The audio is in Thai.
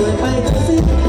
กิดไปกระซิบ